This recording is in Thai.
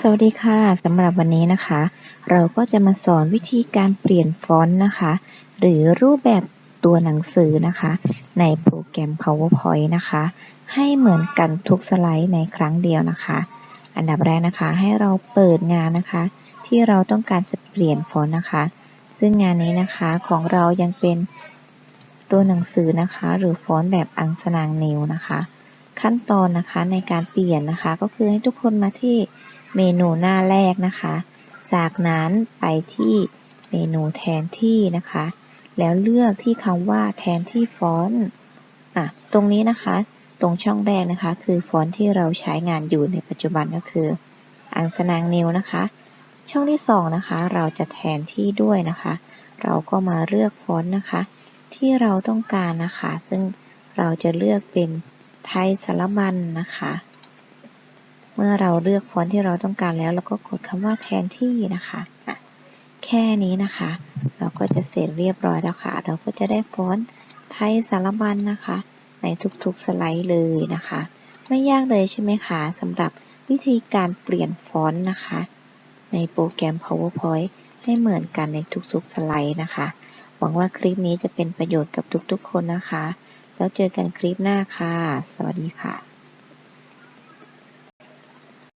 สวัสดีค่ะสำหรับวันนี้นะคะ เราก็จะมาสอนวิธีการเปลี่ยนฟอนต์นะคะ หรือรูปแบบตัวหนังสือนะคะ ในโปรแกรม PowerPoint นะคะ ให้เหมือนกันทุกสไลด์ในครั้งเดียวนะคะ อันดับแรกนะคะให้เราเปิดงานนะคะ ที่เราต้องการจะเปลี่ยนฟอนต์นะคะ ซึ่งงานนี้นะคะของเรายังเป็นตัวหนังสือนะคะ หรือฟอนต์แบบอังสนางนิวนะคะ ขั้นตอนนะคะในการเปลี่ยนนะคะ ก็คือให้ทุกคนมาที่ เมนูหน้าแรกนะคะ จากนั้นไปที่เมนูแทนที่นะคะ แล้วเลือกที่คำว่าแทนที่ฟอนต์อะตรงนี้นะคะ ตรงช่องแรกนะคะ คือฟอนต์ที่เราใช้งานอยู่ในปัจจุบันก็คือ อังสนางนิวนะคะ ช่องที่สองนะคะ เราจะแทนที่ด้วยนะคะ เราก็มาเลือกฟอนต์นะคะ ที่เราต้องการนะคะ ซึ่งเราจะเลือกเป็นไทยสารบัญนะคะ เมื่อเราเลือกฟอนต์ที่เราต้องการแล้ว เราก็กดคำว่าแทนที่นะคะะแค่นี้นะคะ เราก็จะเสร็จเรียบร้อยแล้วค่ะ เราก็จะได้ฟอนต์ไทยสารบัญนะคะ ในทุกๆสไลด์เลยนะคะ ไม่ยากเลยใช่ไหมคะสำหรับวิธีการเปลี่ยนฟอนต์นะคะ ในโปรแกรม PowerPoint ให้เหมือนกันในทุกๆสไลด์นะคะ หวังว่าคลิปนี้จะเป็นประโยชน์กับทุกๆคนนะคะ แล้วเจอกันคลิปหน้าค่ะ สวัสดีค่ะ